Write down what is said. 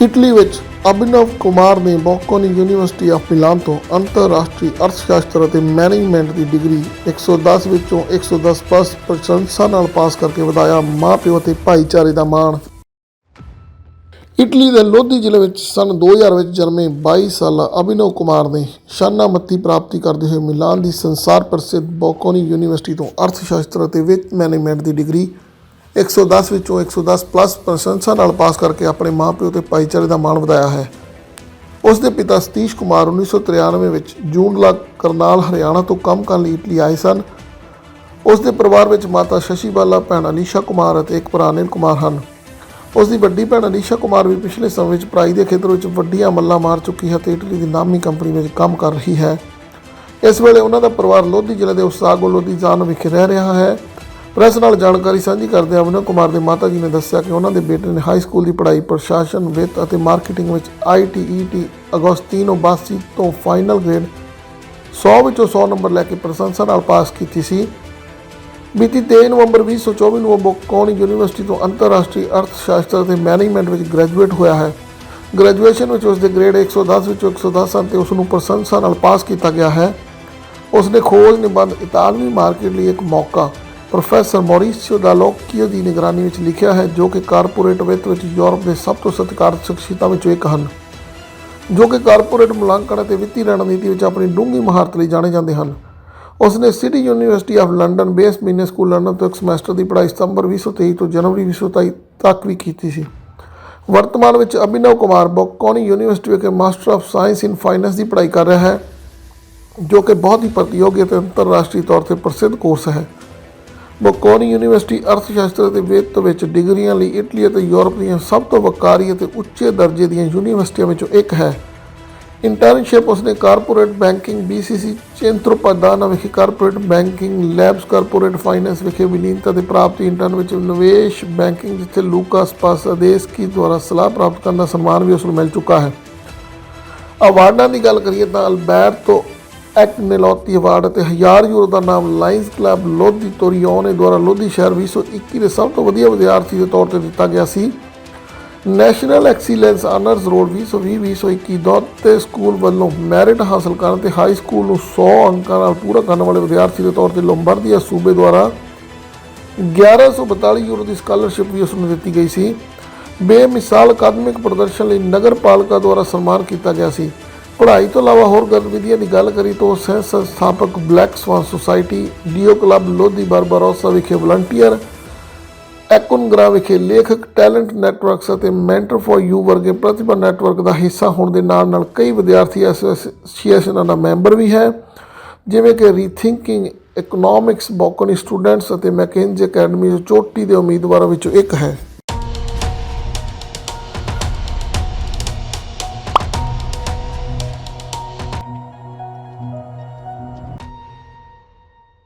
Italy ਵਿੱਚ ਅਭਿਨਵ ਕੁਮਾਰ ਨੇ ਬੋਕੋਨੀ university of ਮਿਲਾਨ ਤੋਂ ਅੰਤਰਰਾਸ਼ਟਰੀ ਅਰਥਸ਼ਾਸਤਰ ਅਤੇ ਮੈਨੇਜਮੈਂਟ ਦੀ ਡਿਗਰੀ 110 ਵਿੱਚੋਂ 110 ਪਲੱਸ ਪ੍ਰਸ਼ੰਸਾ ਨਾਲ ਪਾਸ ਕਰਕੇ ਵਧਾਇਆ। ਮਾਪਿਓ ਅਤੇ ਭਾਈਚਾਰੇ ਦਾ ਮਾਣ। ਇਟਲੀ ਦੇ ਲੋਧੀ ਜ਼ਿਲ੍ਹੇ ਵਿੱਚ ਸਨ 2000 ਵਿੱਚ ਜਨਮੇ 22 ਸਾਲਾ ਅਭਿਨਵ ਕੁਮਾਰ ਨੇ ਸ਼ਾਨਾ ਮੱਤੀ ਪ੍ਰਾਪਤੀ ਕਰਦੇ ਹੋਏ ਮਿਲਾਨ ਦੀ ਸੰਸਾਰ ਪ੍ਰਸਿੱਧ ਬੋਕੋਨੀ ਯੂਨੀਵਰਸਿਟੀ ਤੋਂ ਅਰਥਸ਼ਾਸਤਰ ਅਤੇ ਵਿੱਤ ਮੈਨੇਜਮੈਂਟ ਦੀ ਡਿਗਰੀ 110 ਵਿੱਚੋਂ 110 ਪਲੱਸ ਪ੍ਰਸ਼ੰਸਾ ਨਾਲ ਪਾਸ ਕਰਕੇ ਆਪਣੇ ਮਾਪਿਓ ਤੇ ਭਾਈਚਾਰੇ ਦਾ ਮਾਣ ਵਧਾਇਆ ਹੈ। ਉਸ ਦੇ ਪਿਤਾ ਸਤੀਸ਼ ਕੁਮਾਰ 1993 ਵਿੱਚ ਜੂਨਲਾ ਕਰਨਾਲ ਹਰਿਆਣਾ ਤੋਂ ਕੰਮ ਕਰਨ ਲਈ ਇਟਲੀ ਆਏ ਸਨ। ਉਸ ਦੇ ਪਰਿਵਾਰ ਵਿੱਚ ਮਾਤਾ ਸ਼ਸ਼ੀ ਬਾਲਾ, ਭੈਣ ਅਨੀਸ਼ਾ ਕੁਮਾਰ ਅਤੇ ਇੱਕ ਭਰਾ ਅਨਿਲ ਕੁਮਾਰ ਹਨ। ਉਸ ਦੀ ਵੱਡੀ ਭੈਣ ਅਨੀਸ਼ਾ ਕੁਮਾਰ ਵੀ ਪਿਛਲੇ ਸਮੇਂ ਵਿੱਚ ਪੜ੍ਹਾਈ ਦੇ ਖੇਤਰ ਵਿੱਚ ਵੱਡੀਆਂ ਮੱਲਾਂ ਮਾਰ ਚੁੱਕੀ ਹੈ ਤੇ ਇਟਲੀ ਦੀ ਨਾਮੀ ਕੰਪਨੀ ਵਿੱਚ ਕੰਮ ਕਰ ਰਹੀ ਹੈ। ਇਸ ਵੇਲੇ ਉਹਨਾਂ ਦਾ ਪਰਿਵਾਰ ਲੋਧੀ ਜ਼ਿਲ੍ਹੇ ਦੇ ਉਸਾਗੋ ਲੋਧੀ ਜਾਨ ਵਿਖੇ ਰਹਿ ਰਿਹਾ ਹੈ। ਪ੍ਰੈਸ ਨਾਲ ਜਾਣਕਾਰੀ ਸਾਂਝੀ ਕਰਦੇ ਅਮਨ ਕੁਮਾਰ ਦੇ ਮਾਤਾ ਜੀ ਨੇ ਦੱਸਿਆ ਕਿ ਉਹਨਾਂ ਦੇ ਬੇਟੇ ਨੇ ਹਾਈ ਸਕੂਲ ਦੀ ਪੜ੍ਹਾਈ ਪ੍ਰਸ਼ਾਸਨ, ਵਿੱਤ ਅਤੇ ਮਾਰਕੀਟਿੰਗ ਵਿੱਚ ਆਈਟੀਈਟੀ ਅਗਸਤੀਨੋ ਬਾਸੀ ਤੋਂ ਫਾਈਨਲ ਗ੍ਰੇਡ 100 ਵਿੱਚੋਂ 100 ਨੰਬਰ ਲੈ ਕੇ ਪ੍ਰਸ਼ੰਸਾ ਨਾਲ ਪਾਸ ਕੀਤੀ ਸੀ। ਬੀਤੀ 23 ਨਵੰਬਰ 2024 ਨੂੰ ਉਹ ਬੋਕੋਨੀ ਯੂਨੀਵਰਸਿਟੀ ਤੋਂ ਅੰਤਰਰਾਸ਼ਟਰੀ ਅਰਥ ਸ਼ਾਸਤਰ ਅਤੇ ਮੈਨੇਜਮੈਂਟ ਵਿੱਚ ਗ੍ਰੈਜੂਏਟ ਹੋਇਆ ਹੈ। ਗ੍ਰੈਜੂਏਸ਼ਨ ਵਿੱਚ ਉਸ ਦੇ ਗ੍ਰੇਡ 110 ਵਿੱਚੋਂ 110 ਹਨ ਤੇ ਉਸ ਨੂੰ ਪ੍ਰਸ਼ੰਸਾ ਨਾਲ ਪਾਸ ਕੀਤਾ ਗਿਆ ਹੈ। ਉਸ ਨੇ ਖੋਜ ਨਿਬੰਧ ਇਤਾਲਵੀ ਮਾਰਕੀਟ ਲਈ ਇੱਕ ਮੌਕਾ ਪ੍ਰੋਫੈਸਰ ਮੌਰੀਸੀਓ ਡਾਲੋਕੀਓ ਦੀ ਨਿਗਰਾਨੀ ਵਿੱਚ ਲਿਖਿਆ ਹੈ ਜੋ ਕਿ ਕਾਰਪੋਰੇਟ ਵਿੱਤ ਵਿੱਚ ਯੂਰਪ ਦੇ ਸਭ ਤੋਂ ਸਤਿਕਾਰਤ ਸ਼ਖਸੀਅਤਾਂ ਵਿੱਚੋਂ ਇੱਕ ਹਨ, ਜੋ ਕਿ ਕਾਰਪੋਰੇਟ ਮੁਲਾਂਕਣ ਅਤੇ ਵਿੱਤੀ ਰਣਨੀਤੀ ਵਿੱਚ ਆਪਣੀ ਡੂੰਘੀ ਮਹਾਰਤ ਲਈ ਜਾਣੇ ਜਾਂਦੇ ਹਨ। ਉਸ ਨੇ city university of London Bayes business school London ਤੋਂ ਇੱਕ ਸਮੈਸਟਰ ਦੀ ਪੜ੍ਹਾਈ ਸਤੰਬਰ 2023 ਤੋਂ ਜਨਵਰੀ 2027 ਤੱਕ ਵੀ ਕੀਤੀ ਸੀ। ਵਰਤਮਾਨ ਵਿੱਚ ਅਭਿਨਵ ਕੁਮਾਰ ਬੋਕੋਨੀ ਯੂਨੀਵਰਸਿਟੀ ਵਿਖੇ master of science in finance ਦੀ ਪੜ੍ਹਾਈ ਕਰ ਰਿਹਾ ਹੈ, ਜੋ ਕਿ ਬਹੁਤ ਹੀ ਪ੍ਰਤੀਯੋਗੀ ਅਤੇ ਅੰਤਰਰਾਸ਼ਟਰੀ ਤੌਰ ਤੇ ਪ੍ਰਸਿੱਧ ਕੋਰਸ ਹੈ। ਬੋਕੋਨੀ ਯੂਨੀਵਰਸਿਟੀ ਅਰਥਸ਼ਾਸਤਰ ਅਤੇ ਵਿੱਤ ਵਿੱਚ ਡਿਗਰੀਆਂ ਲਈ ਇਟਲੀ ਅਤੇ ਯੂਰਪ ਦੀਆਂ ਸਭ ਤੋਂ ਵਕਾਰੀ ਅਤੇ ਉੱਚੇ ਦਰਜੇ ਦੀਆਂ ਯੂਨੀਵਰਸਿਟੀਆਂ ਵਿੱਚੋਂ ਇੱਕ ਹੈ। ਇੰਟਰਨਸ਼ਿਪ ਉਸਨੇ ਕਾਰਪੋਰੇਟ ਬੈਂਕਿੰਗ BCC ਚੇਂਤਰੋਪਾਦਾਨਾ ਵਿਖੇ corporate banking labs corporate finance ਵਿਖੇ ਵਿਲੀਨਤਾ ਦੇ ਪ੍ਰਾਪਤੀ ਇੰਟਰਨ ਵਿੱਚ ਨਿਵੇਸ਼ ਬੈਂਕਿੰਗ ਜਿੱਥੇ ਲੂਕਾਸ ਪਾਸਾਦੇਸਕੀ ਦੁਆਰਾ ਸਲਾਹ ਪ੍ਰਾਪਤ ਕਰਨ ਦਾ ਸਨਮਾਨ ਵੀ ਉਸ ਨੂੰ ਮਿਲ ਚੁੱਕਾ ਹੈ। ਅਵਾਰਡਾਂ ਦੀ ਗੱਲ ਕਰੀਏ ਤਾਂ ਅਲਬਰਟੋ ਐਕਟ ਐਕਨੇਲੋਤੀ ਅਵਾਰਡ ਅਤੇ 1000 ਯੂਰੋ ਦਾ ਨਾਮ ਲਾਇਨਸ ਕਲੱਬ ਲੋਧੀ ਤੋਰੀਓਨੇ ਦੁਆਰਾ ਲੋਧੀ ਸ਼ਹਿਰ 2021 ਦੇ ਸਭ ਤੋਂ ਵਧੀਆ ਵਿਦਿਆਰਥੀ ਦੇ ਤੌਰ ਤੇ ਦਿੱਤਾ ਗਿਆ ਸੀ। ਨੈਸ਼ਨਲ ਐਕਸੀਲੈਂਸ ਆਨਰਸ ਰੋਡ 2020-2021 ਦੋਤੇ ਸਕੂਲ ਵੱਲੋਂ ਮੈਰਿਟ ਹਾਸਲ ਕਰਨ ਤੇ ਹਾਈ ਸਕੂਲ ਨੂੰ 100 ਅੰਕਾਂ ਨਾਲ ਪੂਰਾ ਕਰਨ ਵਾਲੇ ਵਿਦਿਆਰਥੀ ਦੇ ਤੌਰ ਤੇ ਲੋਂਬਰਦੀਆ ਸੂਬੇ ਦੁਆਰਾ 1142 ਯੂਰੋ ਦੀ ਸਕਾਲਰਸ਼ਿਪ ਵੀ ਉਸ ਨੂੰ ਦਿੱਤੀ ਗਈ ਸੀ। ਬੇਮਿਸਾਲ ਅਕਾਦਮਿਕ ਪ੍ਰਦਰਸ਼ਨ ਲਈ ਨਗਰ ਪਾਲਿਕਾ ਦੁਆਰਾ ਸਨਮਾਨ ਕੀਤਾ ਗਿਆ ਸੀ। ਪੜ੍ਹਾਈ ਤੋਂ ਇਲਾਵਾ ਹੋਰ ਗਤੀਵਿਧੀਆਂ ਦੀ ਗੱਲ ਕਰੀ ਤਾਂ ਉਹ ਸਹਿ ਸੰਸਥਾਪਕ ਬਲੈਕ ਸਵਾਨ ਸੁਸਾਇਟੀ, ਡੀਓ ਕਲੱਬ ਲੋਧੀ ਬਾਰਬਾਰੋਸਾ ਵਿਖੇ ਵਲੰਟੀਅਰ ਐਕੁਨਗਰਾ ਵਿਖੇ ਲੇਖਕ, ਟੈਲੈਂਟ ਨੈਟਵਰਕਸ ਅਤੇ ਮੈਂਟਰ ਫॉर ਯੂ ਵਰਗੇ ਪ੍ਰਤਿਭਾ ਨੈਟਵਰਕ ਦਾ ਹਿੱਸਾ ਹੋਣ ਦੇ ਨਾਲ ਨਾਲ ਕਈ ਵਿਦਿਆਰਥੀ ਐਸੋਸੀਏਸ਼ਨਾਂ ਦਾ ਮੈਂਬਰ ਵੀ ਹੈ। ਜਿਵੇਂ ਕਿ ਰੀਥਿੰਕਿੰਗ ਇਕਨੋਮਿਕਸ ਬੋਕਨੀ ਸਟੂਡੈਂਟਸ ਅਤੇ ਮੈਕੇਂਜੀ ਅਕੈਡਮੀ ਜੋ ਚੋਟੀ ਦੇ ਉਮੀਦਵਾਰਾਂ ਵਿੱਚੋਂ ਇੱਕ ਹੈ।